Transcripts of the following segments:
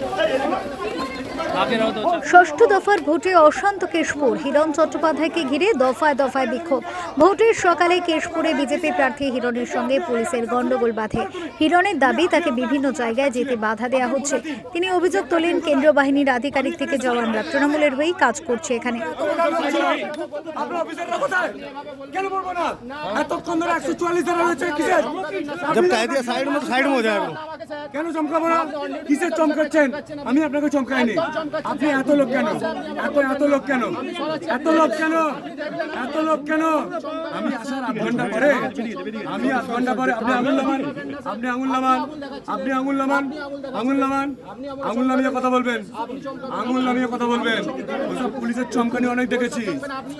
Hey, ষষ্ঠ দফার ভোটে অশান্ত কেশপুর। হিরণ চট্টোপাধ্যায়কে ঘিরে দফায় দফায় বিক্ষোভ। ভোটের সকালে কেশপুরে বিজেপি প্রার্থী হিরণের সঙ্গে পুলিশের গণ্ডগোল বাঁধে। হিরণের দাবি তাকে বিভিন্ন জায়গায় যেতে বাধা দেয়া হচ্ছে। তিনি অভিযোগ তোলেন কেন্দ্রীয় বাহিনীর আধিকারিক থেকে জওয়ানরা তৃণমূলের হয়েই কাজ করছে এখানে। কেন চমকাবো না? কিসের চমকাচ্ছেন? আমি আপনাকে চমকাইনি। আপনি এত লোক কেন? এত এত লোক কেন? এত লোক কেন? এত লোক কেন? আমি আসার আধ ঘণ্টা পরে আমি আধ ঘণ্টা পরে আপনি আঙুল নামান আপনি আঙুল নামান আপনি আঙুল নামান আঙুল নামান আঙুল নামিয়ে কথা বলবেন আঙুল নামিয়ে কথা বলবেন। ওসব পুলিশের চমকানি অনেক দেখেছি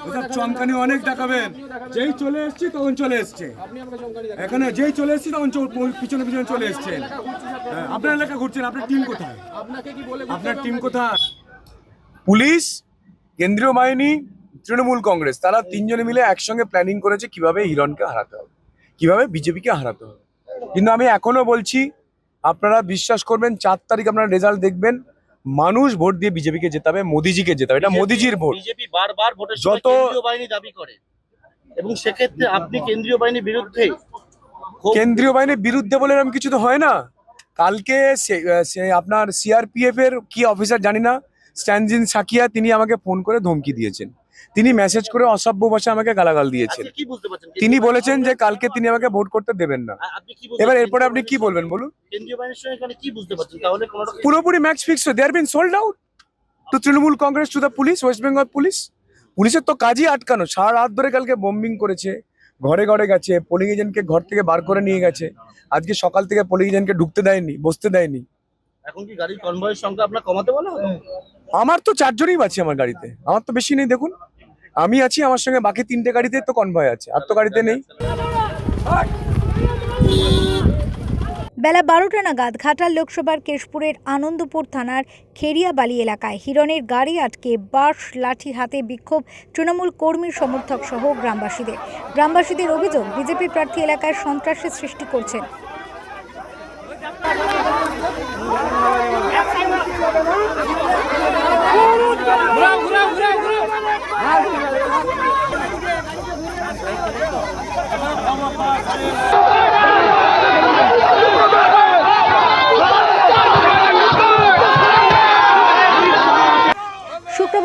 ওসব চমকানি অনেক দেখাবেন। যেই চলে এসছি তখন চলে এসছে। এখানে যেই চলে এসছি তখন পিছনে পিছনে চলে এসছেন হ্যাঁ, আপনার এলাকা ঘুরছেন আপনার টিম কোথায়? আপনার টিম কোথায়? পুলিশ কেন্দ্রীয় বাহিনী তৃণমূল কংগ্রেস তারা তিনজনে মিলে একসঙ্গে প্ল্যানিং করেছে কীভাবে হিরণকে হারাতে হবে কীভাবে বিজেপিকে হারাতে হবে। কিন্তু আমি এখনও বলছি আপনারা বিশ্বাস করবেন চার তারিখ আপনারা রেজাল্ট দেখবেন মানুষ ভোট দিয়ে বিজেপিকে জেতাবে মোদিজিকে জেতাবে এটা মোদিজির ভোট। বিজেপি বারবার ভোটের যত- বাহিনী দাবি করে। এবং সেক্ষেত্রে আপনি কেন্দ্রীয় বাহিনীর বিরুদ্ধে কেন্দ্রীয় বাহিনীর বিরুদ্ধে বলে এরকম কিছু তো হয় না। কালকে আপনার সিআরপিএফ এর কি অফিসার জানি না স্ট্যানজিন সাকিয়া তিনি আমাকে ফোন করে ধমকি দিয়েছেন। তিনি মেসেজ করে অসভ্য ভাষা আমাকে গালাগাল দিয়েছেন। তিনি বলেছেন যে কালকে তিনি আমাকে ভোট করতে দেবেন না। এবার এরপরে আপনি কি বলবেন বলুন? পুরোপুরি match fix they are been sold out to Trinamool Congress to the police West Bengal police পুলিশের তো কাজই আটকানো। সারা রাত ধরে কালকে বোম্বিং করেছে। ঘরে ঘরে গেছে। পোলিং এজেন্টকে ঘর থেকে বার করে নিয়ে গেছে। আজকে সকাল থেকে পোলিং এজেন্টকে ঢুকতে দেয়নি বসতে দেয়নি। এখন কি গাড়ির কনভয়ের সংখ্যা আপনার কমাতে বলা হলো? আমার তো চারজনই আছে আমার গাড়িতে। আমার তো বেশি নেই, দেখুন। আমি আছি, আমার সঙ্গে বাকি তিনটে গাড়িতে তো কনভয় আছে। আর তো গাড়িতে নেই। বেলা বারোটা নাগাদ ঘাটাল লোকসভার কেশপুরের আনন্দপুর থানার খেরিয়াবালি এলাকায় হিরণের গাড়ি আটকে বাঁশ লাঠি হাতে বিক্ষোভ তৃণমূল কর্মী সমর্থক সহ গ্রামবাসীদের। গ্রামবাসীদের অভিযোগ, বিজেপি প্রার্থী এলাকায় সন্ত্রাসের সৃষ্টি করছেন।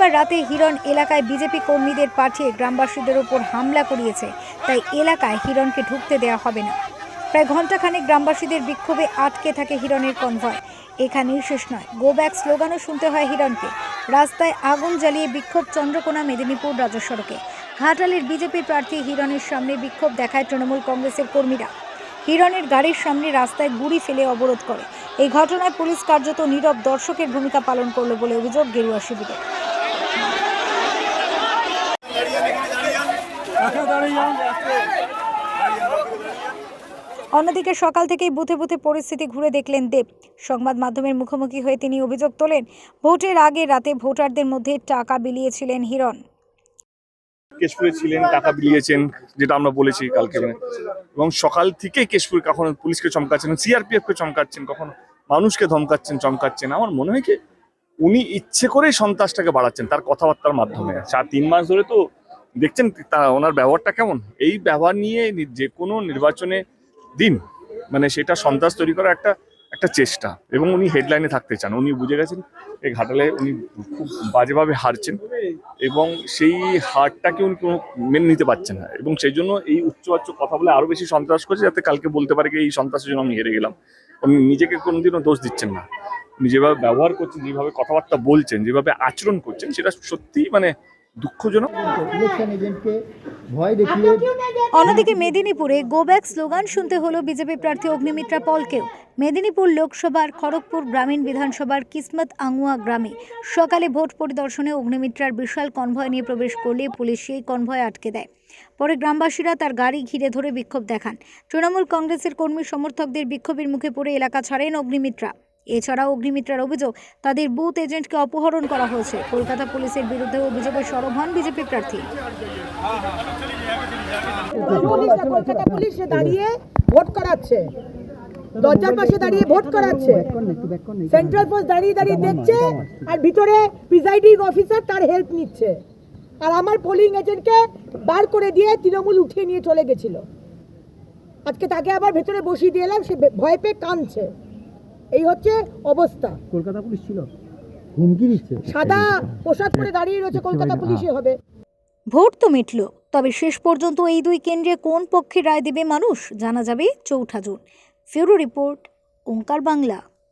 শুক্রবার রাতে হিরণ এলাকায় বিজেপি কর্মীদের পাঠিয়ে গ্রামবাসীদের ওপর হামলা করিয়েছে। তাই এলাকায় হিরণকে ঢুকতে দেওয়া হবে না। প্রায় ঘণ্টাখানেক গ্রামবাসীদের বিক্ষোভে আটকে থাকে হিরণের কনভয়। এখানেই শেষ নয়। গো ব্যাক স্লোগানও শুনতে হয় হিরণকে। রাস্তায় আগুন জ্বালিয়ে বিক্ষোভ চন্দ্রকোনা মেদিনীপুর রাজ্য সড়কে। ঘাটালের বিজেপি প্রার্থী হিরণের সামনে বিক্ষোভ দেখায় তৃণমূল কংগ্রেসের কর্মীরা। হিরণের গাড়ির সামনে রাস্তায় গুড়ি ফেলে অবরোধ করে। এই ঘটনায় পুলিশ কার্যত নীরব দর্শকের ভূমিকা পালন করল বলে অভিযোগ গেরুয়া শিবিরের কাছে দাঁড়িয়ে যান অন্যদিকে সকাল থেকেই বুথে বুথে পরিস্থিতি ঘুরে দেখলেন দেব। সংবাদ মাধ্যমের মুখোমুখি হয়ে তিনি অভিযোগ তোলেন ভোটের আগে রাতে ভোটারদের মধ্যে টাকা বিলিয়েছিলেন হিরণ। কেশপুরে ছিলেন টাকা বিলিয়েছেন যেটা আমরা বলেছি কালকে। এবং সকাল থেকে কেশপুর কখনো পুলিশকে চমকাচ্ছেন সিআরপিএফ কে চমকাচ্ছেন কখনো মানুষকে ধমকাচ্ছেন চমকাচ্ছেন। আমার মনে হয় কি উনি ইচ্ছে করেই সন্ত্রাসটাকে বাড়াচ্ছেন তার কথাবার্তার মাধ্যমে। চার তিন মাস ধরে তো দেখছেন তা, ওনার ব্যবহারটা কেমন? এই ব্যবহার নিয়ে যে কোনো নির্বাচনে দিন মানে সেটা সন্ত্রাস তৈরি করার একটা একটা চেষ্টা। এবং উনি হেডলাইনে থাকতে চান। উনি বুঝে গেছেন, এই ঘাটালে উনি খুব বাজেভাবে হারছেন এবং সেই হারটাকে উনি কোনো মেনে নিতে পারছেন না। এবং সেই জন্য এই উচ্চবাচ্য কথা বলে আরও বেশি সন্ত্রাস করছে, যাতে কালকে বলতে পারে এই সন্ত্রাসের জন্য আমি হেরে গেলাম। উনি নিজেকে কোনোদিনও দোষ দিচ্ছেন না। উনি যেভাবে ব্যবহার করছেন, যেভাবে কথাবার্তা বলছেন, যেভাবে আচরণ করছেন, সেটা সত্যি মানে অন্যদিকে মেদিনীপুরে গো ব্যাক স্লোগান শুনতে হলো বিজেপি প্রার্থী অগ্নিমিত্রা পলকেও। মেদিনীপুর লোকসভার খড়গপুর গ্রামীণ বিধানসভার কিসমত আঙুয়া গ্রামে সকালে ভোট পরিদর্শনে অগ্নিমিত্রার বিশাল কনভয় নিয়ে প্রবেশ করলে পুলিশ সেই কনভয় আটকে দেয়। পরে গ্রামবাসীরা তার গাড়ি ঘিরে ধরে বিক্ষোভ দেখান। তৃণমূল কংগ্রেসের কর্মী সমর্থকদের বিক্ষোভের মুখে পড়ে এলাকা ছাড়েন অগ্নিমিত্রা। এছাড়াও অগ্নিমিত্রার অভিযোগ, তাদের বুথ এজেন্টকে অপহরণ করা হয়েছে। কলকাতা পুলিশের বিরুদ্ধে অভিযোগের সরব হন বিজেপি প্রার্থী। পুলিশ দাঁড়িয়ে দরজার পাশে দাঁড়িয়ে ভোট করাচ্ছে। সেন্ট্রাল পোস্ট দাঁড়িয়ে দাঁড়িয়ে দেখছে আর ভিতরে প্রিজাইডিং অফিসার তার হেল্প নিচ্ছে। আর আমার পোলিং এজেন্টকে বার করে দিয়ে তৃণমূল উঠিয়ে নিয়ে চলে গেছিল। আজকে তাকে আবার ভেতরে বসিয়ে দিয়ে এলাম, সে ভয় পেয়ে কাঁদছে। এই হচ্ছে অবস্থা। কলকাতা পুলিশ ছিল? হুমকি দিচ্ছে। সাদা পোশাক পরে দাঁড়িয়ে রয়েছে কলকাতা পুলিশে হবে। ভোট তো মিটল তবে শেষ পর্যন্ত এই দুই কেন্দ্রে কোন পক্ষে রায় দেবে মানুষ জানা যাবে চৌঠা June. Bureau report Onkar Bangla.